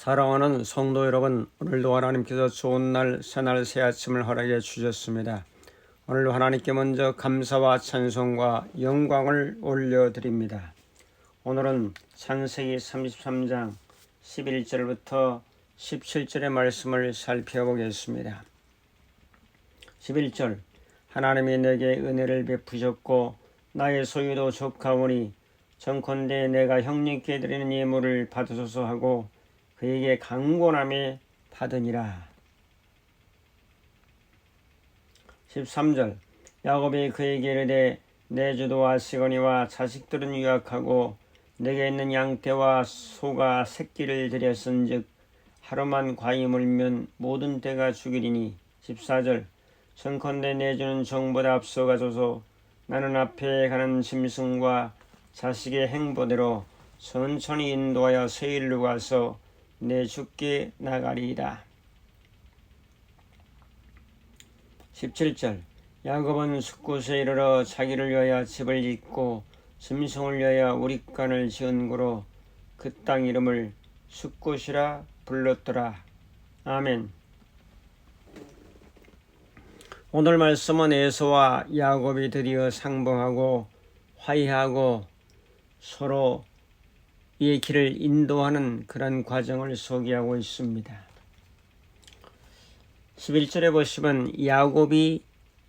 사랑하는 성도 여러분, 오늘도 하나님께서 좋은 날, 새날, 새 아침을 허락해 주셨습니다. 오늘도 하나님께 먼저 감사와 찬송과 영광을 올려드립니다. 오늘은 창세기 33장 11절부터 17절의 말씀을 살펴보겠습니다. 11절 하나님이 내게 은혜를 베푸셨고 나의 소유도 족하오니 정컨대 내가 형님께 드리는 예물을 받으소서 하고 그에게 강권함에 받으니라. 13절 야곱이 그에게 이르되 내 주도와 시거니와 자식들은 유약하고 내게 있는 양떼와 소가 새끼를 들였은즉 하루만 과히 물면 모든 때가 죽이리니 14절 청컨대 내주는 정보다 앞서가소서 나는 앞에 가는 짐승과 자식의 행보대로 천천히 인도하여 세일로 가서 내 죽게 나가리이다. 17절 야곱은 숫곳에 이르러 자기를 위하여 집을 짓고 짐승을 위하여 우리간을 지은 고로 그 땅 이름을 숫곳이라 불렀더라. 아멘. 오늘 말씀은 에서와 야곱이 드디어 상봉하고 화해하고 서로 이의 길을 인도하는 그런 과정을 소개하고 있습니다. 11절에 보시면 야곱이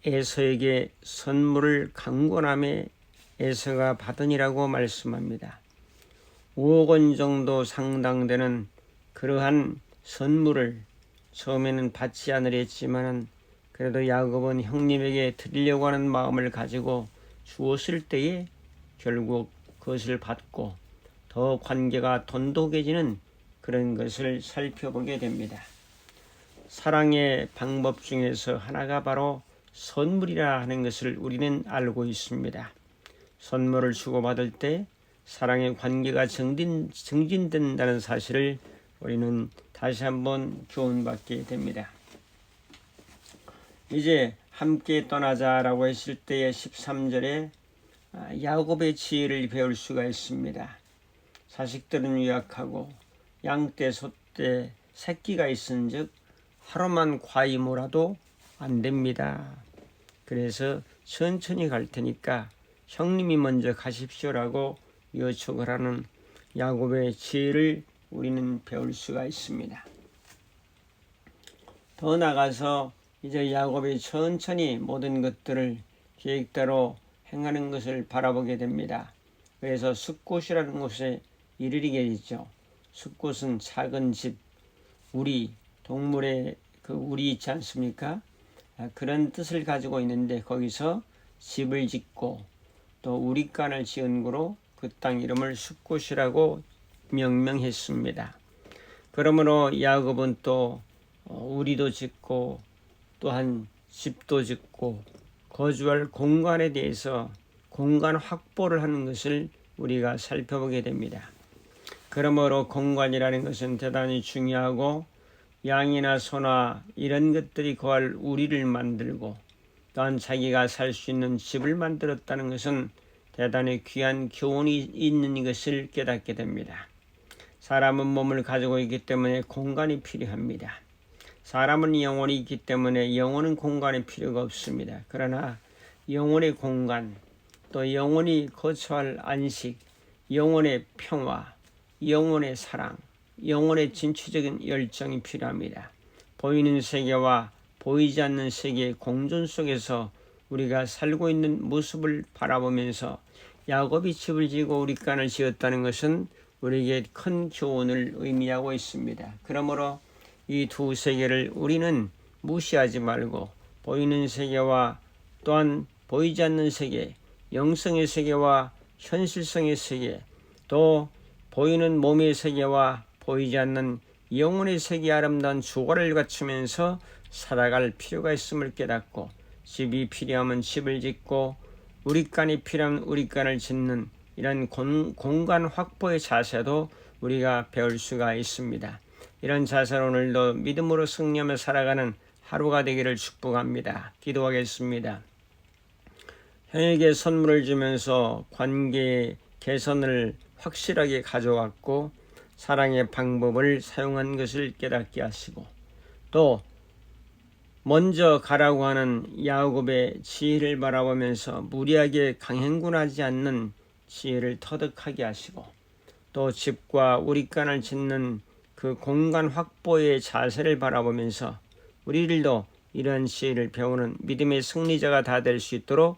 에서에게 선물을 강권함에 에서가 받으니라고 말씀합니다. 5억 원 정도 상당되는 그러한 선물을 처음에는 받지 않으려 했지만은 그래도 야곱은 형님에게 드리려고 하는 마음을 가지고 주었을 때에 결국 그것을 받고 더 관계가 돈독해지는 그런 것을 살펴보게 됩니다. 사랑의 방법 중에서 하나가 바로 선물이라 하는 것을 우리는 알고 있습니다. 선물을 주고받을 때 사랑의 관계가 정진, 정진된다는 사실을 우리는 다시 한번 교훈받게 됩니다. 이제 함께 떠나자라고 했을 때의 13절에 야곱의 지혜를 배울 수가 있습니다. 자식들은 유약하고 양떼 소떼 새끼가 있은즉 하루만 과히 몰아도 안 됩니다. 그래서 천천히 갈 테니까 형님이 먼저 가십시오라고 요청을 하는 야곱의 지혜를 우리는 배울 수가 있습니다. 더 나가서 이제 야곱이 천천히 모든 것들을 계획대로 행하는 것을 바라보게 됩니다. 그래서 숲곳이라는 곳에 이르게 되죠. 숲곳은 작은 집, 우리, 동물의 그 우리 있지 않습니까? 아, 그런 뜻을 가지고 있는데 거기서 집을 짓고 또 우리간을 지은 거로 그 땅 이름을 숲곳이라고 명명했습니다. 그러므로 야곱은 또 어, 우리도 짓고 또한 집도 짓고 거주할 공간에 대해서 공간 확보를 하는 것을 우리가 살펴보게 됩니다. 그러므로 공간이라는 것은 대단히 중요하고 양이나 소나 이런 것들이 거할 우리를 만들고 또한 자기가 살 수 있는 집을 만들었다는 것은 대단히 귀한 교훈이 있는 것을 깨닫게 됩니다. 사람은 몸을 가지고 있기 때문에 공간이 필요합니다. 사람은 영혼이 있기 때문에 영혼은 공간이 필요가 없습니다. 그러나 영혼의 공간, 또 영혼이 거처할 안식, 영혼의 평화, 영혼의 사랑, 영혼의 진취적인 열정이 필요합니다. 보이는 세계와 보이지 않는 세계의 공존 속에서 우리가 살고 있는 모습을 바라보면서 야곱이 집을 지고 우리 간을 지었다는 것은 우리에게 큰 교훈을 의미하고 있습니다. 그러므로 이 두 세계를 우리는 무시하지 말고 보이는 세계와 또한 보이지 않는 세계, 영성의 세계와 현실성의 세계, 또 보이는 몸의 세계와 보이지 않는 영혼의 세계 아름다운 조화를 갖추면서 살아갈 필요가 있음을 깨닫고 집이 필요하면 집을 짓고 우리간이 필요하면 우리간을 짓는 이런 공, 공간 확보의 자세도 우리가 배울 수가 있습니다. 이런 자세로 오늘도 믿음으로 승리하며 살아가는 하루가 되기를 축복합니다. 기도하겠습니다. 형에게 선물을 주면서 관계 개선을 확실하게 가져왔고 사랑의 방법을 사용한 것을 깨닫게 하시고 또 먼저 가라고 하는 야곱의 지혜를 바라보면서 무리하게 강행군하지 않는 지혜를 터득하게 하시고 또 집과 우리간을 짓는 그 공간 확보의 자세를 바라보면서 우리들도 이러한 지혜를 배우는 믿음의 승리자가 다 될 수 있도록